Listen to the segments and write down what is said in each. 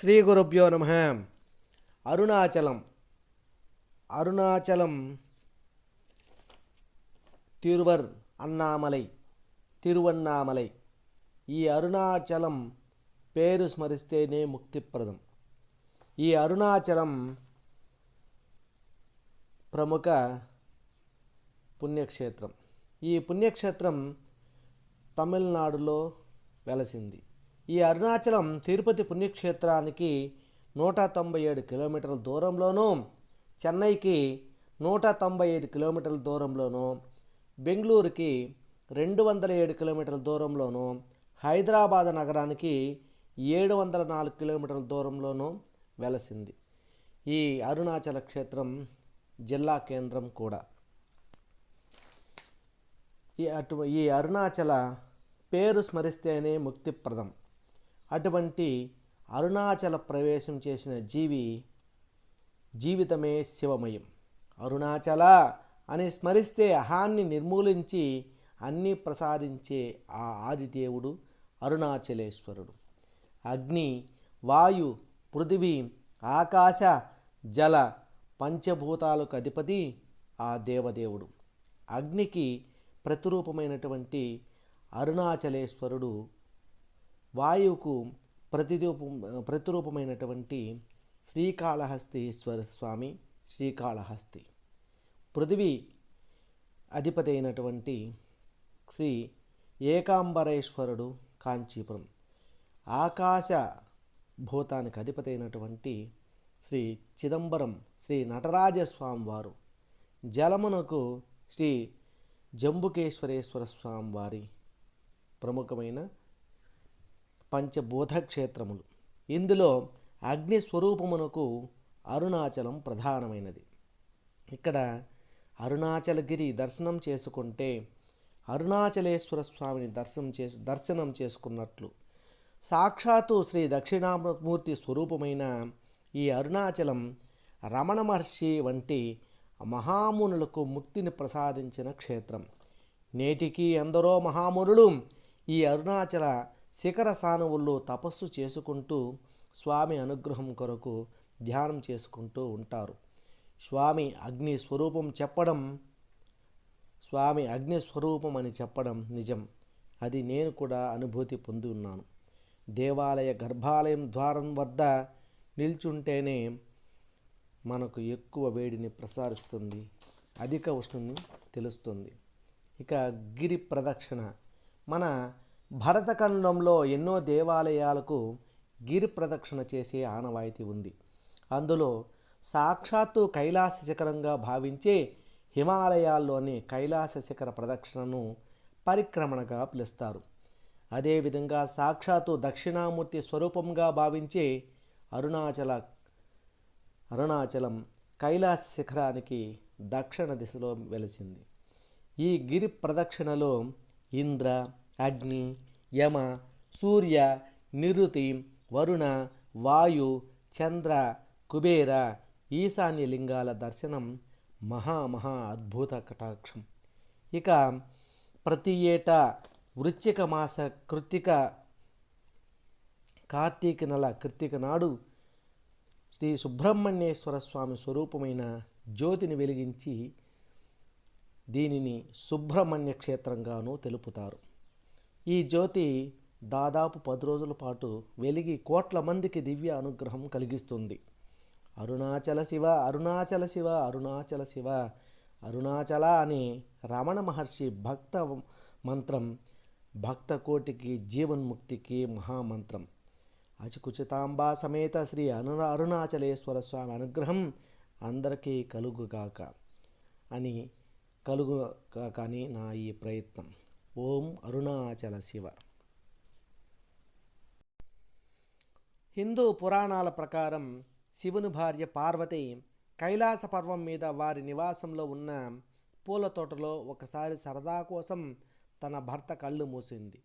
శ్రీ గురుభ్యో నమ. అరుణాచలం. అరుణాచలం తిరువర్ అన్నామలై తిరువన్నామలై. ఈ అరుణాచలం పేరు స్మరిస్తేనే ముక్తిప్రదం. ఈ అరుణాచలం ప్రముఖ పుణ్యక్షేత్రం. ఈ పుణ్యక్షేత్రం తమిళనాడులో వెలసింది. ఈ అరుణాచలం తిరుపతి పుణ్యక్షేత్రానికి నూట తొంభై ఏడు కిలోమీటర్ల దూరంలోనూ చెన్నైకి నూట తొంభై ఐదు కిలోమీటర్ల దూరంలోనూ బెంగళూరుకి రెండు వందల ఏడు కిలోమీటర్ల దూరంలోనూ హైదరాబాద్ నగరానికి ఏడు వందల నాలుగు కిలోమీటర్ల దూరంలోనూ వెలసింది. ఈ అరుణాచల క్షేత్రం జిల్లా కేంద్రం కూడా. ఈ అటు ఈ అరుణాచల పేరు స్మరిస్తేనే ముక్తిప్రదం. అటువంటి అరుణాచల ప్రవేశం చేసిన జీవి జీవితమే శివమయం. అరుణాచల అని స్మరిస్తే అహాన్ని నిర్మూలించి అన్నీ ప్రసాదించే ఆ ఆదిదేవుడు అరుణాచలేశ్వరుడు. అగ్ని వాయు పృథివీ ఆకాశ జల పంచభూతాలకు అధిపతి ఆ దేవదేవుడు. అగ్నికి ప్రతిరూపమైనటువంటి అరుణాచలేశ్వరుడు వాయువుకు ప్రతిరూపం ప్రతిరూపమైనటువంటి శ్రీకాళహస్తీశ్వర స్వామి శ్రీకాళహస్తి. పృథివీ అధిపతి అయినటువంటి శ్రీ ఏకాంబరేశ్వరుడు కాంచీపురం. ఆకాశ భూతానికి అధిపతి అయినటువంటి శ్రీ చిదంబరం శ్రీ నటరాజస్వామి వారు. జలమునకు శ్రీ జంబుకేశ్వరేశ్వర స్వామి వారి ప్రముఖమైన పంచభూత క్షేత్రములు ఇందులో అగ్ని స్వరూపమునకు అరుణాచలం ప్రధానమైనది. ఇక్కడ అరుణాచలగిరి దర్శనం చేసుకుంటే అరుణాచలేశ్వర స్వామిని దర్శనం చేసు దర్శనం చేసుకున్నట్లు. సాక్షాత్తు శ్రీ దక్షిణామూర్తి స్వరూపమైన ఈ అరుణాచలం రమణ మహర్షి వంటి మహామునులకు ముక్తిని ప్రసాదించిన క్షేత్రం. నేటికి ఎందరో మహామునులు ఈ అరుణాచల శిఖర సానువుల్లో తపస్సు చేసుకుంటూ స్వామి అనుగ్రహం కొరకు ధ్యానం చేసుకుంటూ ఉంటారు. స్వామి అగ్ని స్వరూపం చెప్పడం స్వామి అగ్ని స్వరూపం అని చెప్పడం నిజం. అది నేను కూడా అనుభూతి పొంది ఉన్నాను. దేవాలయ గర్భాలయం ద్వారం వద్ద నిల్చుంటేనే మనకు ఎక్కువ వేడిని ప్రసారిస్తుంది అధిక ఉష్ణని తెలుస్తుంది. ఇక గిరి ప్రదక్షిణ. మన భరతఖండంలో ఎన్నో దేవాలయాలకు గిరి ప్రదక్షిణ చేసే ఆనవాయితీ ఉంది. అందులో సాక్షాత్తు కైలాస శిఖరంగా భావించే హిమాలయాల్లోని కైలాస శిఖర ప్రదక్షిణను పరిక్రమణగా పిలుస్తారు. అదేవిధంగా సాక్షాత్తు దక్షిణామూర్తి స్వరూపంగా భావించే అరుణాచల అరుణాచలం కైలాస శిఖరానికి దక్షిణ దిశలో వెలిసింది. ఈ గిరి ప్రదక్షిణలో ఇంద్ర అగ్ని యమ సూర్య నిరుతి వరుణ వాయు చంద్ర కుబేర ఈశాన్య లింగాల దర్శనం మహా మహా అద్భుత కటాక్షం. ఇక ప్రతి ఏటా వృశ్చిక మాస కృత్తిక కార్తీక నెల కృత్తిక నాడు శ్రీ సుబ్రహ్మణ్యేశ్వర స్వామి స్వరూపమైన జ్యోతిని వెలిగించి దీనిని సుబ్రహ్మణ్య క్షేత్రంగానూ తెలుపుతారు. ఈ జ్యోతి దాదాపు పది రోజుల పాటు వెలిగి కోట్ల మందికి దివ్య అనుగ్రహం కలిగిస్తుంది. అరుణాచల శివ అరుణాచల శివ అరుణాచల శివ అరుణాచల అనే రమణ మహర్షి భక్త మంత్రం భక్త కోటికి జీవన్ముక్తికి మహామంత్రం. అచుకుచితాంబా సమేత శ్రీ అను అరుణాచలేశ్వర స్వామి అనుగ్రహం అందరికీ కలుగుగాక అని కలుగు కానీ నా ఈ ప్రయత్నం. ఓం అరుణాచల శివ. హిందూ పురాణాల ప్రకారం శివుని భార్య పార్వతి కైలాస పర్వం మీద వారి నివాసంలో ఉన్న పూల తోటలో ఒకసారి సరదా కోసం తన భర్త కళ్ళు మూసింది.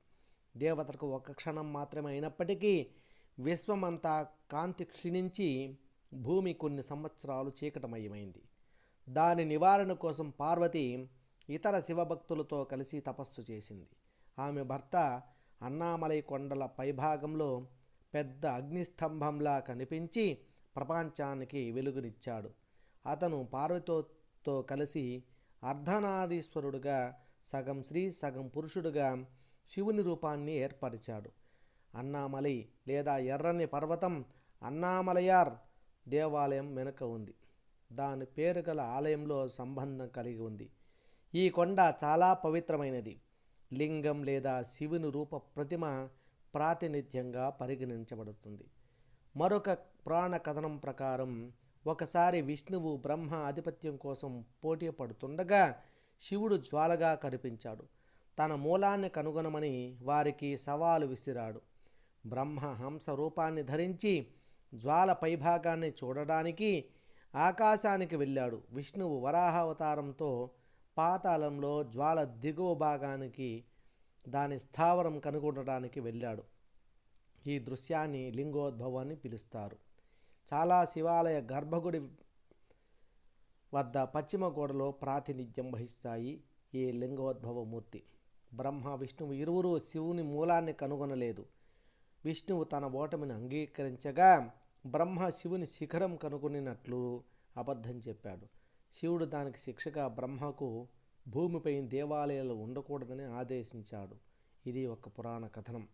దేవతలకు ఒక క్షణం మాత్రమే అయినప్పటికీ విశ్వమంతా కాంతి క్షీణించి భూమి కొన్ని సంవత్సరాలు చీకటమయమైంది. దాని నివారణ కోసం పార్వతి ఇతర శివభక్తులతో కలిసి తపస్సు చేసింది. ఆమె భర్త అన్నామలై కొండల పైభాగంలో పెద్ద అగ్నిస్తంభంలా కనిపించి ప్రపంచానికి వెలుగునిచ్చాడు. అతను పార్వతితో కలిసి అర్ధనారీశ్వరుడుగా సగం స్త్రీ సగం పురుషుడుగా శివుని రూపాన్ని ఏర్పరిచాడు. అన్నామలై లేదా ఎర్రని పర్వతం అన్నామలయార్ దేవాలయం వెనుక ఉంది. దాని పేరు గల ఆలయంలో సంబంధం కలిగి ఉంది. ఈ కొండ చాలా పవిత్రమైనది. లింగం లేదా శివుని రూప ప్రతిమ ప్రాతినిధ్యంగా పరిగణించబడుతుంది. మరొక పురాణ కథనం ప్రకారం ఒకసారి విష్ణువు బ్రహ్మ ఆధిపత్యం కోసం పోటీ పడుతుండగా శివుడు జ్వాలగా కనిపించాడు. తన మూలాన్ని కనుగొనమని వారికి సవాలు విసిరాడు. బ్రహ్మ హంస రూపాన్ని ధరించి జ్వాల పైభాగాన్ని చూడడానికి ఆకాశానికి వెళ్ళాడు. విష్ణువు వరాహావతారంతో పాతాళంలో జ్వాల దిగువ భాగానికి దాని స్థావరం కనుగొనడానికి వెళ్ళాడు. ఈ దృశ్యాన్ని లింగోద్భవాన్ని పిలుస్తారు. చాలా శివాలయ గర్భగుడి వద్ద పశ్చిమ గోడలో ప్రాతినిధ్యం వహిస్తాయి ఈ లింగోద్భవ మూర్తి బ్రహ్మ విష్ణువు ఇరువురు శివుని మూలాన్ని కనుగొనలేదు. విష్ణువు తన ఓటమిని అంగీకరించగా బ్రహ్మ శివుని శిఖరం కనుగొనినట్లు అబద్ధం చెప్పాడు. శివుడు దానికి శిక్షగా బ్రహ్మకు భూమిపై దేవాలయాలు ఉండకూడదని ఆదేశించాడు. ఇది ఒక పురాణ కథనం.